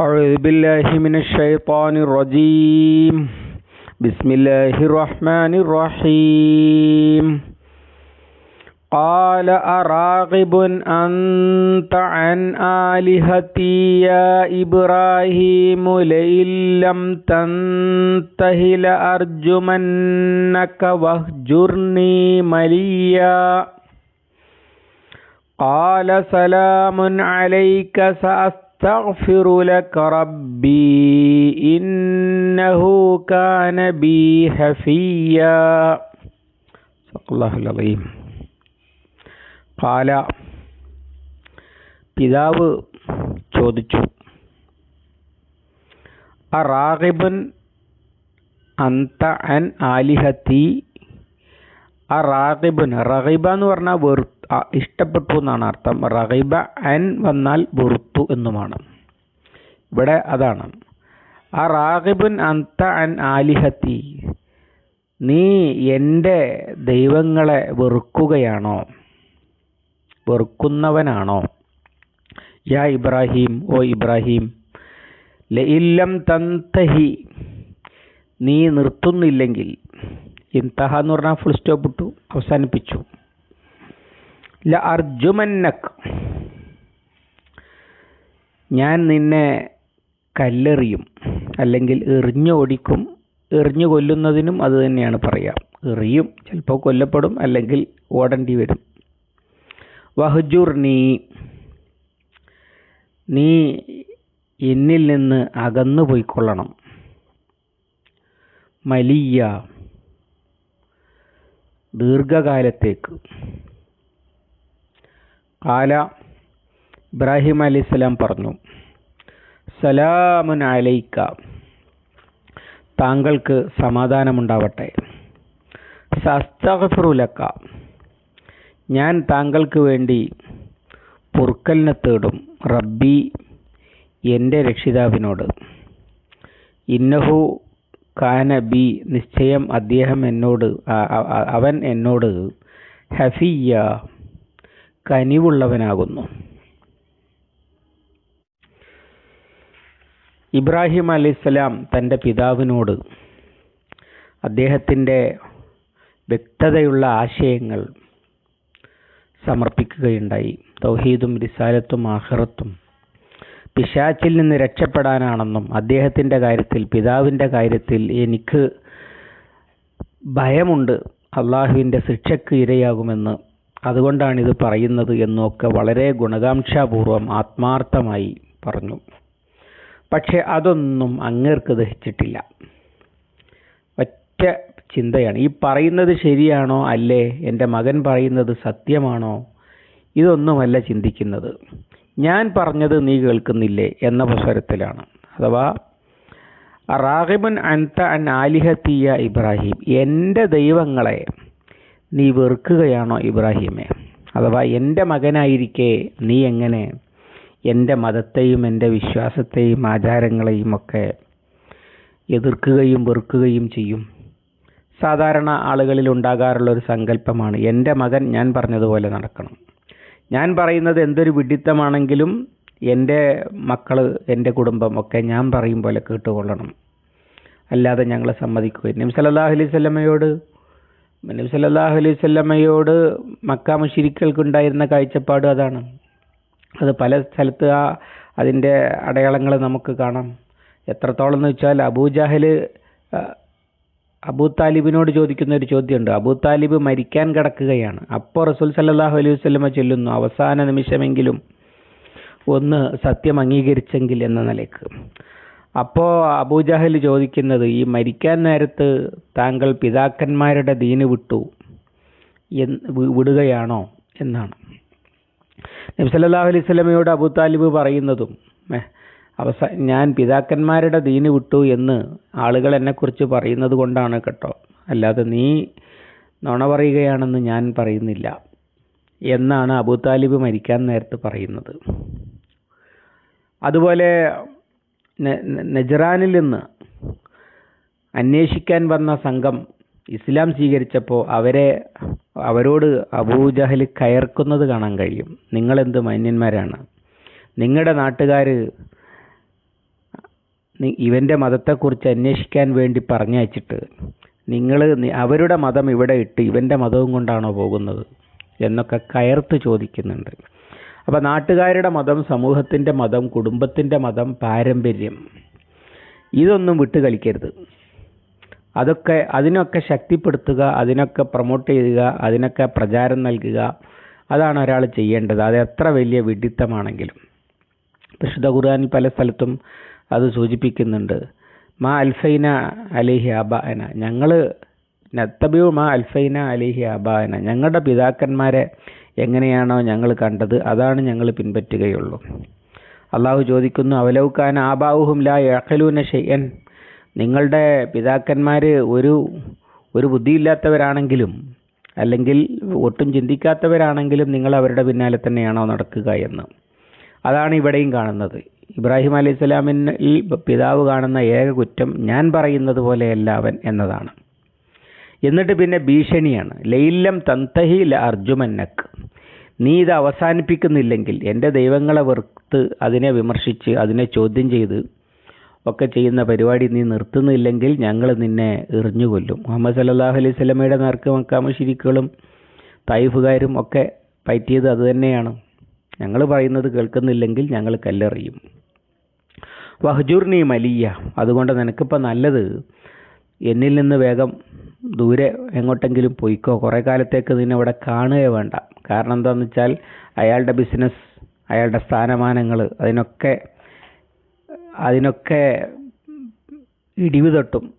أعوذ بالله من الشيطان الرجيم. بسم الله الرحمن الرحيم. قال أراغب أنت عن آلهتي يا إبراهيم لئن لم تنته لأرجمنك واهجرني مليا. قال سلام عليك سأستغفر അസ്തഗ്ഫിറു ലക റബ്ബി ഇന്നഹു കാന ഹഫിയ സഖല്ലാഹുൽ അലീം. കാല പിതാവ് ചോദിച്ചു. അറാഗിബൻ അന്ത അൻ ആലിഹത്തി. അറാഗിബൻ റഗിബ എന്ന് പറഞ്ഞാൽ വെറുത്തു ഇഷ്ടപ്പെട്ടു എന്നാണ് അർത്ഥം. റഹിബ അൻ വന്നാൽ വെറുത്തു എന്നുമാണ്. ഇവിടെ അതാണ്. ആ റാഗിബുൻ അന്ത അൻ ആലിഹത്തി നീ എന്റെ ദൈവങ്ങളെ വെറുക്കുകയാണോ? വെറുക്കുന്നവനാണോ? യാ ഇബ്രാഹിം ഓ ഇബ്രാഹിം ലഇല്ലം തന്തഹി നീ നിർത്തുന്നില്ലെങ്കിൽ. ഇന്തഹ എന്ന് പറഞ്ഞാൽ ഫുൾ സ്റ്റോപ്പ് ഇട്ടു അവസാനിപ്പിച്ചു. ല അർജുമന്നക് ഞാൻ നിന്നെ കല്ലെറിയും അല്ലെങ്കിൽ എറിഞ്ഞോടിക്കും എറിഞ്ഞു കൊല്ലുന്നതിനും അത് തന്നെയാണ് പറയാം. എറിയും ചിലപ്പോൾ കൊല്ലപ്പെടും അല്ലെങ്കിൽ ഓടേണ്ടി വരും. വഹജുർ നീ നീ എന്നിൽ നിന്ന് അകന്നു പോയിക്കൊള്ളണം. മലിയ ദീർഘകാലത്തേക്ക്. കാല ഇബ്രാഹിം അലൈഹിസ്സലാം പറഞ്ഞു സലാമുൻ അലൈക്ക. താങ്കൾക്ക് സമാധാനമുണ്ടാവട്ടെ. സസ്തഫറുലക്ക ഞാൻ താങ്കൾക്ക് വേണ്ടി പൊറുക്കലിനെ തേടും. റബ്ബി എന്റെ രക്ഷിതാവിനോട്. ഇന്നഹു കാന ബി. നിശ്ചയം അദ്ദേഹം എന്നോട് അവൻ എന്നോട് ഹഫിയ കനിവുള്ളവനാകുന്നു. ഇബ്രാഹിം അലൈഹിസ്സലാം തന്റെ പിതാവിനോട് അദ്ദേഹത്തിന്റെ വ്യക്തതയുള്ള ആശയങ്ങൾ സമർപ്പിക്കുകയുണ്ടായി. തൗഹീദും റിസാലത്തും ആഹ്റത്തും പിശാച്ചിൽ നിന്ന് രക്ഷപ്പെടാനാണെന്നും അദ്ദേഹത്തിന്റെ കാര്യത്തിൽ പിതാവിന്റെ കാര്യത്തിൽ എനിക്ക് ഭയമുണ്ട്. അള്ളാഹുവിന്റെ ശിക്ഷയ്ക്ക് ഇരയാകുമെന്ന് അതുകൊണ്ടാണ് ഇത് പറയുന്നത് എന്നൊക്കെ വളരെ ഗുണകാംക്ഷാപൂർവം ആത്മാർത്ഥമായി പറഞ്ഞു. പക്ഷെ അതൊന്നും അങ്ങേർക്ക് ദഹിച്ചിട്ടില്ല. ഒറ്റ ചിന്തയാണ്. ഈ പറയുന്നത് ശരിയാണോ അല്ലേ? എന്റെ മകൻ പറയുന്നത് സത്യമാണോ? ഇതൊന്നുമല്ല ചിന്തിക്കുന്നത്. ഞാൻ പറഞ്ഞത് നീ കേൾക്കുന്നില്ലേ എന്ന സ്വരത്തിലാണ് അഥവാ റാഹിബുൻ അൻത അൻ ആലിഹത്തിയ ഇബ്രാഹിം എന്റെ ദൈവങ്ങളെ നീ വെറുക്കുകയാണോ ഇബ്രാഹിമെ? അഥവാ എന്റെ മകനായിരിക്കെ നീ എങ്ങനെ എന്റെ മതത്തെയും എന്റെ വിശ്വാസത്തെയും ആചാരങ്ങളെയും ഒക്കെ എതിർക്കുകയും വെറുക്കുകയും ചെയ്യും? സാധാരണ ആളുകളിൽ ഉണ്ടാകാറുള്ള ഒരു സങ്കല്പമാണ് എന്റെ മകൻ ഞാൻ പറഞ്ഞതുപോലെ നടക്കണം. ഞാൻ പറയുന്നത് എന്തൊരു വിഡിത്തമാണെങ്കിലും എന്റെ മക്കൾ എന്റെ കുടുംബം ഒക്കെ ഞാൻ പറയും പോലെ കേട്ടുകൊള്ളണം. അല്ലാതെ ഞങ്ങളെ സമ്മതിക്കുകയും നബി സല്ലല്ലാഹു അലൈഹി സ്വല്ലമയോട് നബി സല്ലല്ലാഹു അലൈഹി സ്വല്ലമയോട് മക്ക മുശിരിക്കൾക്കുണ്ടായിരുന്ന കാഴ്ചപ്പാട് അതാണ്. അത് പല സ്ഥലത്ത് ആ അതിന്റെ അടയാളങ്ങൾ നമുക്ക് കാണാം. എത്രത്തോളം എന്ന് വെച്ചാൽ അബൂജാഹൽ അബൂ താലിബിനോട് ചോദിക്കുന്ന ഒരു ചോദ്യമുണ്ട്. അബൂ താലിബ് മരിക്കാൻ കിടക്കുകയാണ്. അപ്പോൾ റസൂൽ സല്ലാഹു അലൈഹി വസ്ലമ ചൊല്ലുന്നു അവസാന നിമിഷമെങ്കിലും ഒന്ന് സത്യം അംഗീകരിച്ചെങ്കിൽ എന്ന നിലയ്ക്ക്. അപ്പോൾ അബൂജഹൽ ചോദിക്കുന്നത് ഈ മരിക്കാൻ നേരത്ത് താങ്കൾ പിതാക്കന്മാരുടെ ദീന് വിട്ടു വിടുകയാണോ? എന്നാണ്. നബി സല്ലല്ലാഹു അലൈഹി സ്വലമയോട് അബൂ താലിബ് പറയുന്നതും അവസാന ഞാൻ പിതാക്കന്മാരുടെ ദീന് വിട്ടു എന്ന് ആളുകൾ എന്നെക്കുറിച്ച് പറയുന്നത് കൊണ്ടാണ് കേട്ടോ. അല്ലാതെ നീ നുണ പറയുകയാണെന്ന് ഞാൻ പറയുന്നില്ല എന്നാണ് അബൂ താലിബ് മരിക്കാൻ നേരത്ത് പറയുന്നത്. അതുപോലെ നജറാനിൽ നിന്ന് അന്വേഷിക്കാൻ വന്ന സംഘം ഇസ്ലാം സ്വീകരിച്ചപ്പോൾ അവരെ അവരോട് അബൂജഹൽ കയർക്കുന്നത് കാണാൻ കഴിയും. നിങ്ങളെന്ത് മാന്യന്മാരാണ്? നിങ്ങളുടെ നാട്ടുകാർ ഇവന്റെ മതത്തെക്കുറിച്ച് അന്വേഷിക്കാൻ വേണ്ടി പറഞ്ഞയച്ചിട്ട് നിങ്ങൾ അവരുടെ മതം ഇവിടെ ഇട്ട് ഇവന്റെ മതവും കൊണ്ടാണോ പോകുന്നത് എന്നൊക്കെ കയർത്ത് ചോദിക്കുന്നുണ്ട്. അപ്പോൾ നാട്ടുകാരുടെ മതം സമൂഹത്തിന്റെ മതം കുടുംബത്തിന്റെ മതം പാരമ്പര്യം. ഇതൊന്നും വിട്ട് കളിക്കരുത്. അതൊക്കെ അതിനൊക്കെ ശക്തിപ്പെടുത്തുക അതിനൊക്കെ പ്രൊമോട്ട് ചെയ്യുക അതിനൊക്കെ പ്രചാരം നൽകുക അതാണ് ഒരാൾ ചെയ്യേണ്ടത്. അത് എത്ര വലിയ വിഡിത്തമാണെങ്കിലും. വിശുദ്ധ ഖുർആാനിൽ പല സ്ഥലത്തും അത് സൂചിപ്പിക്കുന്നുണ്ട്. മാ അൽഫൈന അലിഹി അബാന ഞങ്ങൾ നത്തബിയു മാ അൽഫൈന അലിഹി അബാന ഞങ്ങളുടെ പിതാക്കന്മാരെ എങ്ങനെയാണോ ഞങ്ങൾ കണ്ടത് അതാണ് ഞങ്ങൾ പിൻപറ്റുകയുള്ളൂ. അള്ളാഹു ചോദിക്കുന്നു അവലൗക്കാൻ ആബാവുഹും ലാ യഖലൂന ഷെയ്യൻ നിങ്ങളുടെ പിതാക്കന്മാർ ഒരു ഒരു ബുദ്ധിയില്ലാത്തവരാണെങ്കിലും അല്ലെങ്കിൽ ഒട്ടും ചിന്തിക്കാത്തവരാണെങ്കിലും നിങ്ങൾ അവരുടെ പിന്നാലെ തന്നെയാണോ നടക്കുക എന്ന്. അതാണ് ഇവിടെയും കാണുന്നത്. ഇബ്രാഹിം അലൈഹി സ്വലാമിൽ പിതാവ് കാണുന്ന ഏക കുറ്റം ഞാൻ പറയുന്നത് പോലെയല്ല അവൻ എന്നതാണ്. എന്നിട്ട് പിന്നെ ഭീഷണിയാണ്. ലൈല്ലം തന്തഹി ല അർജുമന്നക്ക് നീ ഇത് അവസാനിപ്പിക്കുന്നില്ലെങ്കിൽ എന്റെ ദൈവങ്ങളെ വെറുത്ത് അതിനെ വിമർശിച്ച് അതിനെ ചോദ്യം ചെയ്ത് ഒക്കെ ചെയ്യുന്ന പരിപാടി നീ നിർത്തുന്നില്ലെങ്കിൽ ഞങ്ങൾ നിന്നെ എറിഞ്ഞു കൊല്ലും മുഹമ്മദ് സല്ലല്ലാഹു അലൈഹി സ്വലമയുടെ നേർക്ക് മക്കാമശിരിക്കുകളും തായിഫുകാരും ഒക്കെ പറ്റിയത് അതുതന്നെയാണ് ഞങ്ങൾ പറയുന്നത് കേൾക്കുന്നില്ലെങ്കിൽ ഞങ്ങൾ കല്ലെറിയും. വഹജൂർണി മലിയ അതുകൊണ്ട് നിനക്കിപ്പോൾ നല്ലത് എന്നിൽ നിന്ന് വേഗം ദൂരെ എങ്ങോട്ടെങ്കിലും പോയിക്കോ? കുറേ കാലത്തേക്ക് നിന്നെ ഇവിടെ കാണുകയേ വേണ്ട. കാരണം എന്താണെന്ന് വെച്ചാൽ അയാളുടെ ബിസിനസ് അയാളുടെ സ്ഥാനമാനങ്ങൾ അതിനൊക്കെ അതിനൊക്കെ ഇടിവ് തട്ടും.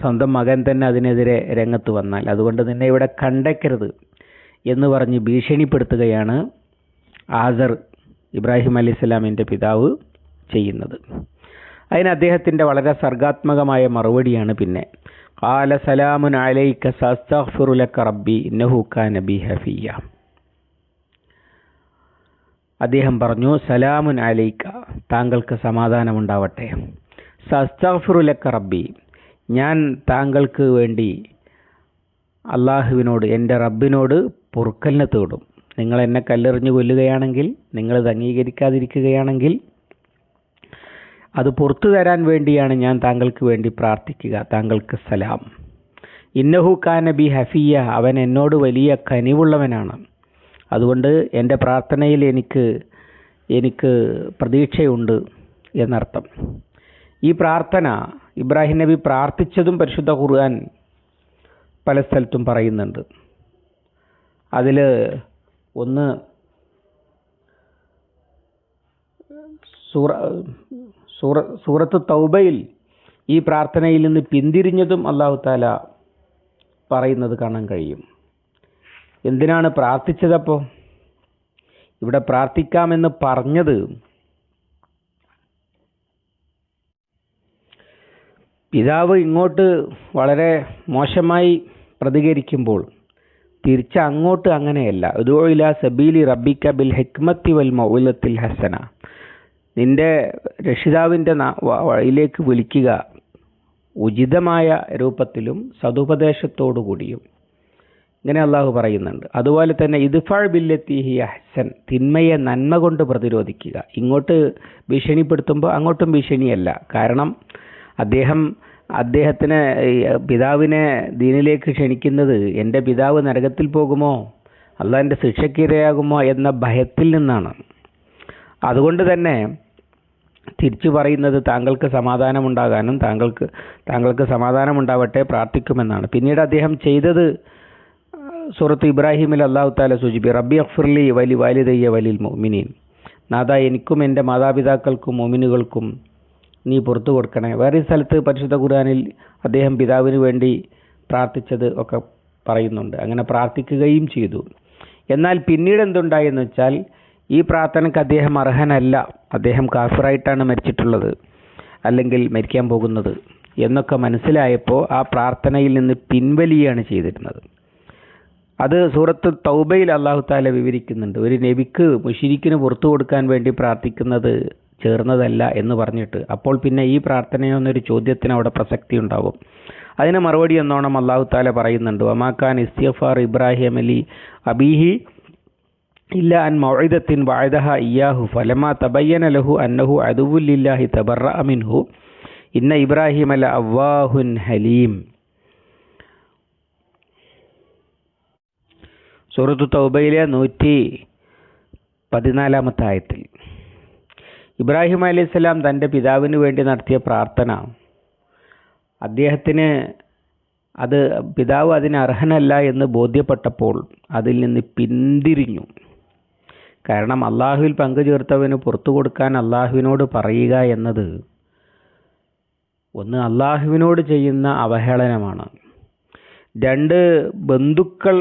സ്വന്തം മകൻ തന്നെ അതിനെതിരെ രംഗത്ത് വന്നാൽ. അതുകൊണ്ട് നിന്നെ ഇവിടെ കണ്ടേക്കരുത് എന്ന് പറഞ്ഞ് ഭീഷണിപ്പെടുത്തുകയാണ് ആസർ ഇബ്രാഹിം അലി ഇസ്ലാമിന്റെ പിതാവ് ചെയ്യുന്നത്. അതിന് അദ്ദേഹത്തിന്റെ വളരെ സർഗാത്മകമായ മറുപടിയാണ് പിന്നെ കാല സലാമുൻ لك റബ്ബി ഇന്നഹു كان بي ഹഫിയ അദ്ദേഹം പറഞ്ഞു സലാമുൻ അലൈക്ക താങ്കൾക്ക് സമാധാനമുണ്ടാവട്ടെ. സസ്തഫുറുലക്ക റബ്ബി ഞാൻ താങ്കൾക്ക് വേണ്ടി അള്ളാഹുവിനോട് എന്റെ റബ്ബിനോട് പൊറുക്കലിനെ തേടും. നിങ്ങൾ എന്നെ കല്ലെറിഞ്ഞ് കൊല്ലുകയാണെങ്കിൽ നിങ്ങളിത് അംഗീകരിക്കാതിരിക്കുകയാണെങ്കിൽ അത് പുറത്തു തരാൻ വേണ്ടിയാണ് ഞാൻ താങ്കൾക്ക് വേണ്ടി പ്രാർത്ഥിക്കുക. താങ്കൾക്ക് സലാം. ഇന്നഹു ഖാൻ നബി ഹഫിയ അവൻ എന്നോട് വലിയ കനിവുള്ളവനാണ്. അതുകൊണ്ട് എന്റെ പ്രാർത്ഥനയിൽ എനിക്ക് എനിക്ക് പ്രതീക്ഷയുണ്ട് എന്നർത്ഥം. ഈ പ്രാർത്ഥന ഇബ്രാഹിം നബി പ്രാർത്ഥിച്ചതും പരിശുദ്ധ ഖുർആൻ പല സ്ഥലത്തും പറയുന്നുണ്ട്. അതിൽ ഒന്ന് സൂറ സൂറ സൂറത്ത് തൗബയിൽ ഈ പ്രാർത്ഥനയിൽ നിന്ന് പിന്തിരിഞ്ഞതും അള്ളാഹു താല പറയുന്നത് കാണാൻ കഴിയും. എന്തിനാണ് പ്രാർത്ഥിച്ചതപ്പോൾ ഇവിടെ പ്രാർത്ഥിക്കാമെന്ന് പറഞ്ഞത് പിതാവ് ഇങ്ങോട്ട് വളരെ മോശമായി പ്രതികരിക്കുമ്പോൾ തിരിച്ച് അങ്ങോട്ട് അങ്ങനെയല്ല. ഇലാ സബീലി റബ്ബിക്ക ബിൽ ഹിക്മത്തി വൽ മൗലത്തിൽ ഹസന. നിന്റെ രക്ഷിതാവിന്റെ വഴിയിലേക്ക് വിളിക്കുക. ഉചിതമായ രൂപത്തിലും സതുപദേശത്തോടു കൂടിയും. ഇങ്ങനെ അള്ളാഹു പറയുന്നുണ്ട്. അതുപോലെ തന്നെ ഇദ്ഫാൾ ബില്ലത്തിഹി അഹ്സൻ തിന്മയെ നന്മ കൊണ്ട് പ്രതിരോധിക്കുക. ഇങ്ങോട്ട് ഭീഷണിപ്പെടുത്തുമ്പോൾ അങ്ങോട്ടും ഭീഷണിയല്ല. കാരണം അദ്ദേഹം അദ്ദേഹത്തിന് പിതാവിനെ ദീനിലേക്ക് ക്ഷണിക്കുന്നത് എന്റെ പിതാവ് നരകത്തിൽ പോകുമോ? അള്ളാഹിന്റെ ശിക്ഷയ്ക്കിരയാകുമോ എന്ന ഭയത്തിൽ നിന്നാണ്. അതുകൊണ്ട് തന്നെ തിരിച്ചു പറയുന്നത് താങ്കൾക്ക് സമാധാനമുണ്ടാകാനും താങ്കൾക്ക് താങ്കൾക്ക് സമാധാനമുണ്ടാവട്ടെ പ്രാർത്ഥിക്കുമെന്നാണ്. പിന്നീട് അദ്ദേഹം ചെയ്തത് സുഹൃത്ത് ഇബ്രാഹിമിൽ അള്ളാഹു താല സൂചിപ്പി റബ്ബി അഫ്ർലി വലി വാലിദയ്യ വലിൽ മോമിനീൻ നാഥ എനിക്കും എന്റെ മാതാപിതാക്കൾക്കും മോമിനുകൾക്കും നീ പുറത്തു കൊടുക്കണേ വേറെ സ്ഥലത്ത് പരിശുദ്ധ ഖുർആാനിൽ അദ്ദേഹം പിതാവിന് വേണ്ടി പ്രാർത്ഥിച്ചത് ഒക്കെ പറയുന്നുണ്ട്. അങ്ങനെ പ്രാർത്ഥിക്കുകയും ചെയ്തു. എന്നാൽ പിന്നീട് എന്തുണ്ടായെന്ന് വെച്ചാൽ ഈ പ്രാർത്ഥനയ്ക്ക് അദ്ദേഹം അർഹനല്ല. അദ്ദേഹം കാഫിറായിട്ടാണ് മരിച്ചിട്ടുള്ളത്. അല്ലെങ്കിൽ മരിക്കാൻ പോകുന്നത്. എന്നൊക്കെ മനസ്സിലായപ്പോൾ ആ പ്രാർത്ഥനയിൽ നിന്ന് പിൻവലിയാണ് ചെയ്തിരുന്നത്. അത് സൂറത്ത് തൗബയിൽ അള്ളാഹു താല വിവരിക്കുന്നുണ്ട്. ഒരു നബിക്ക് മുഷിരിക്കിന് പുറത്തു കൊടുക്കാൻ വേണ്ടി പ്രാർത്ഥിക്കുന്നത് ചേർന്നതല്ല എന്ന് പറഞ്ഞിട്ട്. അപ്പോൾ പിന്നെ ഈ പ്രാർത്ഥനയെന്നൊരു ചോദ്യത്തിന് അവിടെ പ്രസക്തി ഉണ്ടാകും അതിന് മറുപടി എന്നോണം അള്ളാഹു താല പറയുന്നുണ്ട്. ഒമാക്കാൻ ഇസ്തിഫാർ ഇബ്രാഹിം അലി അബീഹി ഇല്ല അൻ മൗഇദത്തിൻ വഅദഹ ഇയാഹു ഫലമാ തബയ്യന ലഹു അന്നഹു അദുവുല്ലില്ലാഹി തബറഅ മിൻഹു ഇന്ന ഇബ്രാഹിം അല അവ്വാഹുൻ ഹലീം സൂറത്തു തൗബയിലെ നൂറ്റി പതിനാലാമത്തെ ആയത്തിൽ. ഇബ്രാഹിം അലൈഹിസ്സലാം തന്റെ പിതാവിന് വേണ്ടി നടത്തിയ പ്രാർത്ഥന. അദ്ദേഹത്തിന് അത് പിതാവ് അതിന് അർഹനല്ല എന്ന് ബോധ്യപ്പെട്ടപ്പോൾ അതിൽ നിന്ന് പിന്തിരിഞ്ഞു. കാരണം അള്ളാഹുവിൽ പങ്കു ചേർത്തവന് പുറത്തു കൊടുക്കാൻ അള്ളാഹുവിനോട് പറയുക എന്നത് ഒന്ന് അള്ളാഹുവിനോട് ചെയ്യുന്ന അവഹേളനമാണ്. രണ്ട് ബന്ധുക്കൾ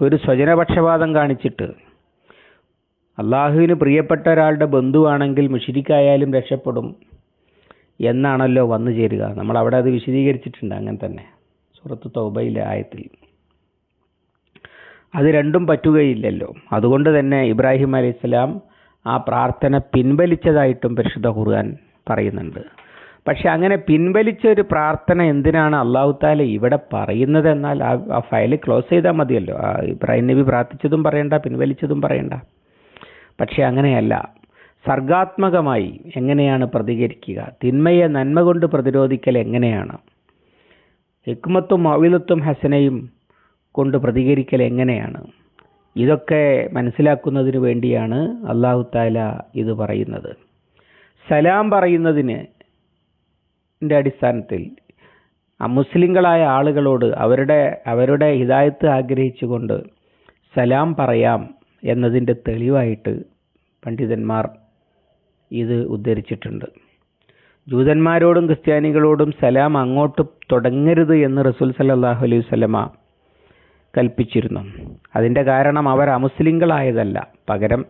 ഒരു സ്വജനപക്ഷപാതം കാണിച്ചിട്ട് അള്ളാഹുവിന് പ്രിയപ്പെട്ട ഒരാളുടെ ബന്ധുവാണെങ്കിൽ മുഷിരിക്കായാലും രക്ഷപ്പെടും എന്നാണല്ലോ വന്നു ചേരുക. നമ്മൾ അവിടെ അത് വിശദീകരിച്ചിട്ടുണ്ട് അങ്ങനെ തന്നെ. സുഹൃത്ത് തൗബയിലെ ആയത്തിൽ. അത് രണ്ടും പറ്റുകയില്ലല്ലോ. അതുകൊണ്ട് തന്നെ ഇബ്രാഹിം അലൈഹി സ്വലാം ആ പ്രാർത്ഥന പിൻവലിച്ചതായിട്ടും പരിശുദ്ധ ഖുർആൻ പറയുന്നുണ്ട്. പക്ഷെ അങ്ങനെ പിൻവലിച്ച ഒരു പ്രാർത്ഥന എന്തിനാണ് അള്ളാഹു താല ഇവിടെ പറയുന്നത് എന്നാൽ ആ ആ ഫയൽ ക്ലോസ് ചെയ്താൽ മതിയല്ലോ. ആ ഇബ്രാഹിം നബി പ്രാർത്ഥിച്ചതും പറയണ്ട പിൻവലിച്ചതും പറയണ്ട. പക്ഷെ അങ്ങനെയല്ല. സർഗാത്മകമായി എങ്ങനെയാണ് പ്രതികരിക്കുക? തിന്മയെ നന്മ കൊണ്ട് പ്രതിരോധിക്കൽ എങ്ങനെയാണ്? ഹിക്മത്തും അവിലത്തും ഹസനയും കൊണ്ട് പ്രതികരിക്കൽ എങ്ങനെയാണ്? ഇതൊക്കെ മനസ്സിലാക്കുന്നതിന് വേണ്ടിയാണ് അള്ളാഹു താല ഇത് പറയുന്നത്. സലാം പറയുന്നതിന് അടിസ്ഥാനത്തിൽ മുസ്ലിങ്ങളായ ആളുകളോട് അവരുടെ അവരുടെ ഹിതായത്ത് ആഗ്രഹിച്ചുകൊണ്ട് സലാം പറയാം എന്നതിന്റെ തെളിവായിട്ട് പണ്ഡിതന്മാർ ഇത് ഉദ്ധരിച്ചിട്ടുണ്ട്. ജൂതന്മാരോടും ക്രിസ്ത്യാനികളോടും സലാം അങ്ങോട്ട് തുടങ്ങരുത് എന്ന് റസൂൽ സല്ലാഹു അലൈഹി വസല്ലമ കൽപ്പിച്ചിരുന്നു. അതിന്റെ കാരണം അവർ അമുസ്ലിങ്ങളായതല്ല. പകരം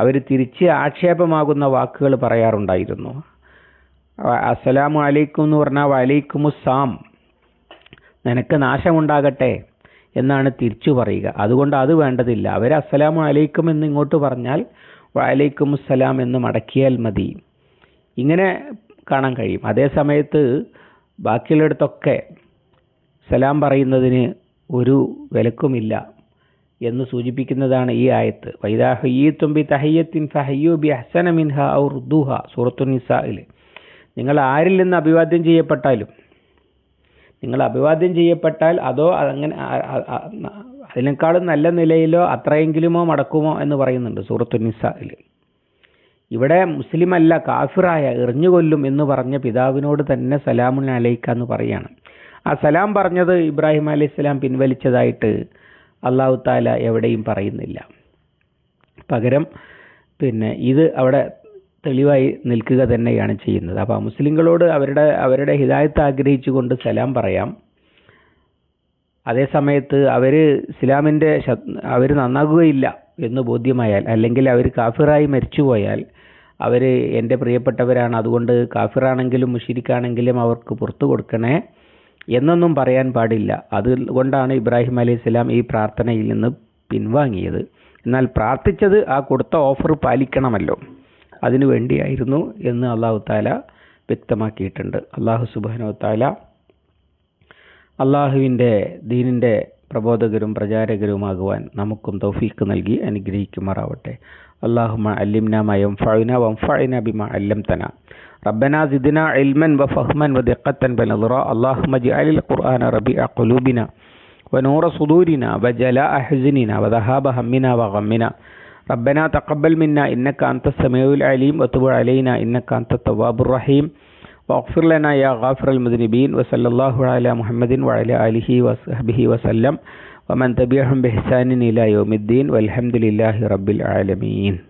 അവർ തിരിച്ച് ആക്ഷേപമാകുന്ന വാക്കുകൾ പറയാറുണ്ടായിരുന്നു. അസ്സലാമു അലൈക്കും എന്ന് പറഞ്ഞാൽ വലൈക്കുമുസാം നിനക്ക് നാശമുണ്ടാകട്ടെ എന്നാണ് തിരിച്ചു പറയുക. അതുകൊണ്ട് അത് വേണ്ടതില്ല. അവർ അസ്സലാമു അലൈക്കും എന്ന് ഇങ്ങോട്ട് പറഞ്ഞാൽ വലൈക്കും സലാം എന്ന് മടക്കിയാൽ മതി. ഇങ്ങനെ കാണാൻ കഴിയും. അതേ സമയത്ത് ബാക്കിയുള്ളിടത്തൊക്കെ സലാം പറയുന്നതിന് ഒരു വിലക്കുമില്ല എന്ന് സൂചിപ്പിക്കുന്നതാണ് ഈ ആയത്ത്. വൈദാ തഹയ്യത്തിൻ ഫഹയ്യു ബി ഹസന മിൻഹ ഔർ ദുഹ സൂറത്തു നിങ്ങൾ ആരിൽ നിന്ന് അഭിവാദ്യം ചെയ്യപ്പെട്ടാലും നിങ്ങൾ അഭിവാദ്യം ചെയ്യപ്പെട്ടാൽ അതോ അങ്ങനെ അതിനേക്കാളും നല്ല നിലയിലോ അത്രയെങ്കിലുമോ മടക്കുമോ എന്ന് പറയുന്നുണ്ട് സൂറത്തു നിസായിൽ ഇവിടെ മുസ്ലിമല്ല കാഫിറായ എറിഞ്ഞുകൊല്ലും എന്ന് പറഞ്ഞ പിതാവിനോട് തന്നെ സലാമുൻ അലൈക്ക എന്ന് പറയാണ്. ആ സലാം പറഞ്ഞത് ഇബ്രാഹിം അലൈഹി സ്വലാം പിൻവലിച്ചതായിട്ട് അള്ളാഹു താല എവിടെയും പറയുന്നില്ല. പകരം പിന്നെ ഇത് അവിടെ തെളിവായി നിൽക്കുക തന്നെയാണ് ചെയ്യുന്നത്. അപ്പോൾ മുസ്ലിങ്ങളോട് അവരുടെ അവരുടെ ഹിദായത്ത് ആഗ്രഹിച്ചുകൊണ്ട് സലാം പറയാം. അതേ സമയത്ത് അവർ ഇസ്ലാമിന്റെ അവർ നന്നാകുകയില്ല എന്ന് ബോധ്യമായാൽ അല്ലെങ്കിൽ അവർ കാഫിറായി മരിച്ചുപോയാൽ അവർ എന്റെ പ്രിയപ്പെട്ടവരാണ്. അതുകൊണ്ട് കാഫിറാണെങ്കിലും മുഷിരിക്കാണെങ്കിലും അവർക്ക് പുറത്തു കൊടുക്കണേ എന്നൊന്നും പറയാൻ പാടില്ല. അതുകൊണ്ടാണ് ഇബ്രാഹിം അലൈഹി സ്വലാം ഈ പ്രാർത്ഥനയിൽ നിന്ന് പിൻവാങ്ങിയത്. എന്നാൽ പ്രാർത്ഥിച്ചത് ആ കൊടുത്ത ഓഫർ പാലിക്കണമല്ലോ. അതിനു വേണ്ടിയായിരുന്നു എന്ന് അള്ളാഹു താല വ്യക്തമാക്കിയിട്ടുണ്ട്. അള്ളാഹു സുബാനോ താല അള്ളാഹുവിന്റെ ദീനിന്റെ പ്രബോധകരും പ്രചാരകരുമാകുവാൻ നമുക്കും തൗഫീക്ക് നൽകി അനുഗ്രഹിക്കുമാറാവട്ടെ. അള്ളാഹുമ അല്ലിംന മയം ഫഴുന ഫൈന ബിമ അല്ലംതന. ربنا زدنا علما وفهما ودقة بنظرا اللهم اجعل القرآن ربيع قلوبنا ونور صدورنا وجلاء حزننا وذهاب همنا وغمنا. ربنا تقبل منا إنك أنت السميع العليم وتب علينا إنك أنت التواب الرحيم. واغفر لنا يا غافر المذنبين وصلى الله على محمد وعلى آله وصحبه وسلم. ومن تبعهم بإحسان إلى يوم الدين والحمد لله رب العالمين.